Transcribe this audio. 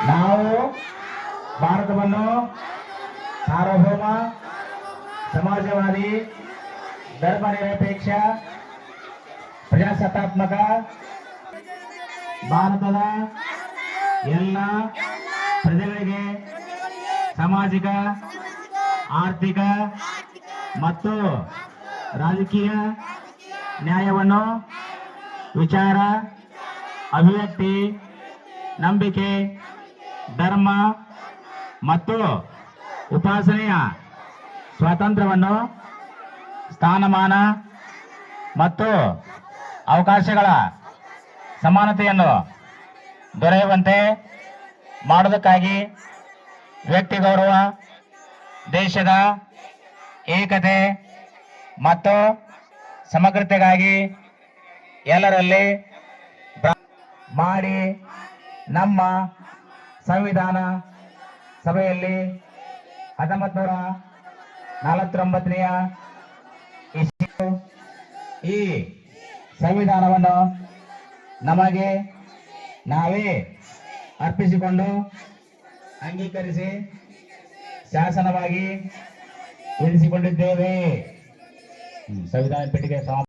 ನಾವು ಭಾರತವನ್ನು ಸಾರ್ವಭೌಮ, ಸಮಾಜವಾದಿ, ಧರ್ಮ ನಿರಪೇಕ್ಷ, ಪ್ರಜಾಸತ್ತಾತ್ಮಕ ಭಾರತದ ಎಲ್ಲ ಪ್ರಜೆಗಳಿಗೆ ಸಾಮಾಜಿಕ, ಆರ್ಥಿಕ ಮತ್ತು ರಾಜಕೀಯ ನ್ಯಾಯವನ್ನು ವಿಚಾರ, ಅಭಿವ್ಯಕ್ತಿ ನಂಬಿಕೆ, ಧರ್ಮ ಮತ್ತು ಉಪಾಸನೆಯ ಸ್ವಾತಂತ್ರ್ಯವನ್ನು ಸ್ಥಾನಮಾನ ಮತ್ತು ಅವಕಾಶಗಳ ಸಮಾನತೆಯನ್ನು ದೊರೆಯುವಂತೆ ಮಾಡುವುದಕ್ಕಾಗಿ ವ್ಯಕ್ತಿ ಗೌರವ, ದೇಶದ ಏಕತೆ ಮತ್ತು ಸಮಗ್ರತೆಗಾಗಿ ಎಲ್ಲರಲ್ಲಿ ಮಾಡಿ ನಮ್ಮ ಸಂವಿಧಾನ ಸಭೆಯಲ್ಲಿ ಹತ್ತೊಂಬತ್ತು ನೂರ ನಲವತ್ತೊಂಬತ್ತನೆಯ ಈ ಸಂವಿಧಾನವನ್ನು ನಮಗೆ ನಾವೇ ಅರ್ಪಿಸಿಕೊಂಡು ಅಂಗೀಕರಿಸಿ ಶಾಸನವಾಗಿ ಇರಿಸಿಕೊಂಡಿದ್ದೇವೆ ಸಂವಿಧಾನ ಪೀಠಿಗೆ